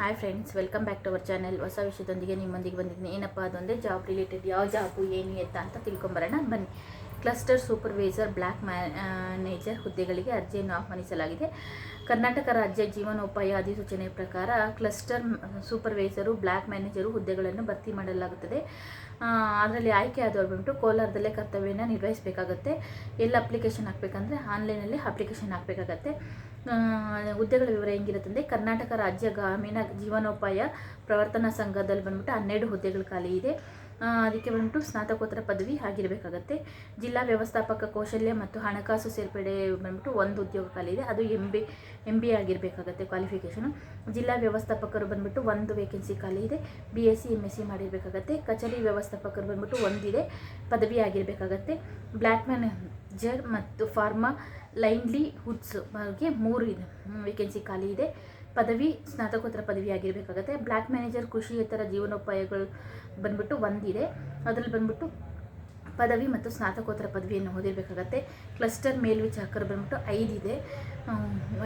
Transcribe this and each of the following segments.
Hi friends welcome back to our channel ಹೊಸ ವಿಷಯದೊಂದಿಗೆ ನಿಮ್ಮೊಂದಿಗೆ ಬಂದಿದ್ದೀನಿ. ಏನಪ್ಪ ಅದೊಂದೇ ಜಾಬ್ ರಿಲೇಟೆಡ್ ಯಾವ ಜಾಬು ಏನು ಎತ್ತ ಅಂತ ತಿಳ್ಕೊಂಬರೋಣ. ಬನ್ನಿ. ಕ್ಲಸ್ಟರ್ ಸೂಪರ್ವೈಸರ್ ಬ್ಲ್ಯಾಕ್ ಮ್ಯಾನೇಜರ್ ಹುದ್ದೆಗಳಿಗೆ ಅರ್ಜಿಯನ್ನು ಆಹ್ವಾನಿಸಲಾಗಿದೆ. ಕರ್ನಾಟಕ ರಾಜ್ಯ ಜೀವನೋಪಾಯ ಅಧಿಸೂಚನೆ ಪ್ರಕಾರ ಕ್ಲಸ್ಟರ್ ಸೂಪರ್ವೈಸರು ಬ್ಲ್ಯಾಕ್ ಮ್ಯಾನೇಜರು ಹುದ್ದೆಗಳನ್ನು ಭರ್ತಿ ಮಾಡಲಾಗುತ್ತದೆ. ಅದರಲ್ಲಿ ಆಯ್ಕೆ ಆದವರು ಬಂದ್ಬಿಟ್ಟು ಕೋಲಾರದಲ್ಲೇ ಕರ್ತವ್ಯನ ನಿರ್ವಹಿಸಬೇಕಾಗತ್ತೆ. ಎಲ್ಲ ಅಪ್ಲಿಕೇಶನ್ ಹಾಕಬೇಕಂದ್ರೆ ಆನ್ಲೈನಲ್ಲಿ ಅಪ್ಲಿಕೇಶನ್ ಹಾಕಬೇಕಾಗತ್ತೆ. ಹುದ್ದೆಗಳ ವಿವರ ಹೆಂಗಿರುತ್ತಂದರೆ ಕರ್ನಾಟಕ ರಾಜ್ಯ ಗ್ರಾಮೀಣ ಜೀವನೋಪಾಯ ಪ್ರವರ್ತನಾ ಸಂಘದಲ್ಲಿ ಬಂದ್ಬಿಟ್ಟು ಹನ್ನೆರಡು ಹುದ್ದೆಗಳು ಖಾಲಿ ಇದೆ. ಅದಕ್ಕೆ ಬಂದ್ಬಿಟ್ಟು ಸ್ನಾತಕೋತ್ತರ ಪದವಿ ಆಗಿರಬೇಕಾಗತ್ತೆ. ಜಿಲ್ಲಾ ವ್ಯವಸ್ಥಾಪಕ ಕೌಶಲ್ಯ ಮತ್ತು ಹಣಕಾಸು ಸೇರ್ಪಡೆ ಬಂದ್ಬಿಟ್ಟು ಒಂದು ಉದ್ಯೋಗ ಖಾಲಿ ಇದೆ ಅದು ಎಂ ಬಿ ಎಂ ಬಿ ಆಗಿರಬೇಕಾಗತ್ತೆ ಕ್ವಾಲಿಫಿಕೇಷನು ಜಿಲ್ಲಾ ವ್ಯವಸ್ಥಾಪಕರು ಬಂದ್ಬಿಟ್ಟು ಒಂದು ವೇಕೆನ್ಸಿ ಖಾಲಿ ಇದೆ. B S C M S C ಮಾಡಿರಬೇಕಾಗತ್ತೆ. ಕಚೇರಿ ವ್ಯವಸ್ಥಾಪಕರು ಬಂದ್ಬಿಟ್ಟು ಒಂದಿದೆ ಪದವಿ ಆಗಿರಬೇಕಾಗತ್ತೆ. ಬ್ಲ್ಯಾಕ್ ಮ್ಯಾನೇಜರ್ ಮತ್ತು ಫಾರ್ಮಾ ಲೈನ್ಲಿ ಹುಡ್ಸ್ ಬಗ್ಗೆ ಮೂರು ಇದೆ. ವೇಕೆನ್ಸಿ ಖಾಲಿ ಇದೆ. ಪದವಿ, ಸ್ನಾತಕೋತ್ತರ ಪದವಿ ಆಗಿರಬೇಕಾಗತ್ತೆ ಬ್ಲ್ಯಾಕ್ ಮ್ಯಾನೇಜರ್ ಕೃಷಿಯೇತರ ಜೀವನೋಪಾಯಗಳು ಬಂದ್ಬಿಟ್ಟು ಒಂದಿದೆ. ಅದರಲ್ಲಿ ಬಂದ್ಬಿಟ್ಟು ಪದವಿ ಮತ್ತು ಸ್ನಾತಕೋತ್ತರ ಪದವಿಯನ್ನು ಓದಿರಬೇಕಾಗತ್ತೆ. ಕ್ಲಸ್ಟರ್ ಮೇಲ್ವಿಚಾರಕರು ಬಂದ್ಬಿಟ್ಟು ಐದಿದೆ.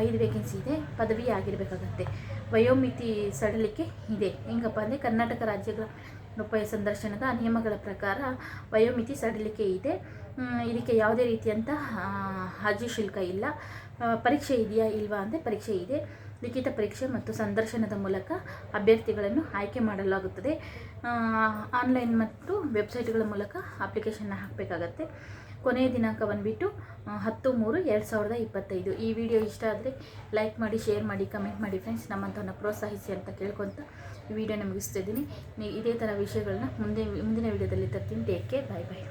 ಐದು ವೇಕೆನ್ಸಿ ಇದೆ. ಪದವಿ ಆಗಿರಬೇಕಾಗತ್ತೆ. ವಯೋಮಿತಿ ಸಡಲಿಕೆ ಇದೆ. ಹೆಂಗಪ್ಪ ಅಂದರೆ ಕರ್ನಾಟಕ ರಾಜ್ಯಗಳ ಉಪಾಯ ಸಂದರ್ಶನದ ನಿಯಮಗಳ ಪ್ರಕಾರ ವಯೋಮಿತಿ ಸಡಲಿಕೆ ಇದೆ. ಇದಕ್ಕೆ ಯಾವುದೇ ರೀತಿಯಂಥ ಅರ್ಜಿ ಶುಲ್ಕ ಇಲ್ಲ. ಪರೀಕ್ಷೆ ಇದೆಯಾ ಇಲ್ವಾ ಅಂದರೆ ಪರೀಕ್ಷೆ ಇದೆ. ಲಿಖಿತ ಪರೀಕ್ಷೆ ಮತ್ತು ಸಂದರ್ಶನದ ಮೂಲಕ ಅಭ್ಯರ್ಥಿಗಳನ್ನು ಆಯ್ಕೆ ಮಾಡಲಾಗುತ್ತದೆ. ಆನ್ಲೈನ್ ಮತ್ತು ವೆಬ್ಸೈಟ್ಗಳ ಮೂಲಕ ಅಪ್ಲಿಕೇಶನ್ನ ಹಾಕಬೇಕಾಗತ್ತೆ. ಕೊನೆಯ ದಿನಾಂಕ ಬಂದುಬಿಟ್ಟು ಹತ್ತು ಮೂರು ಎರಡು ಸಾವಿರದ ಇಪ್ಪತ್ತೈದು. ಈ ವಿಡಿಯೋ ಇಷ್ಟ ಆದರೆ ಲೈಕ್ ಮಾಡಿ, ಶೇರ್ ಮಾಡಿ, ಕಮೆಂಟ್ ಮಾಡಿ ಫ್ರೆಂಡ್ಸ್. ನಮ್ಮಂಥವನ್ನು ಪ್ರೋತ್ಸಾಹಿಸಿ ಅಂತ ಕೇಳ್ಕೊತ ಈ ವಿಡಿಯೋನ ಮುಗಿಸ್ತಾ ಇದ್ದೀನಿ. ನೀವು ಇದೇ ಥರ ವಿಷಯಗಳನ್ನ ಮುಂದೆ, ಮುಂದಿನ ವಿಡಿಯೋದಲ್ಲಿ ತರ್ತೀನಿ. ಟೇಕ್ ಕೇರ್ ಬಾಯ್ ಬಾಯ್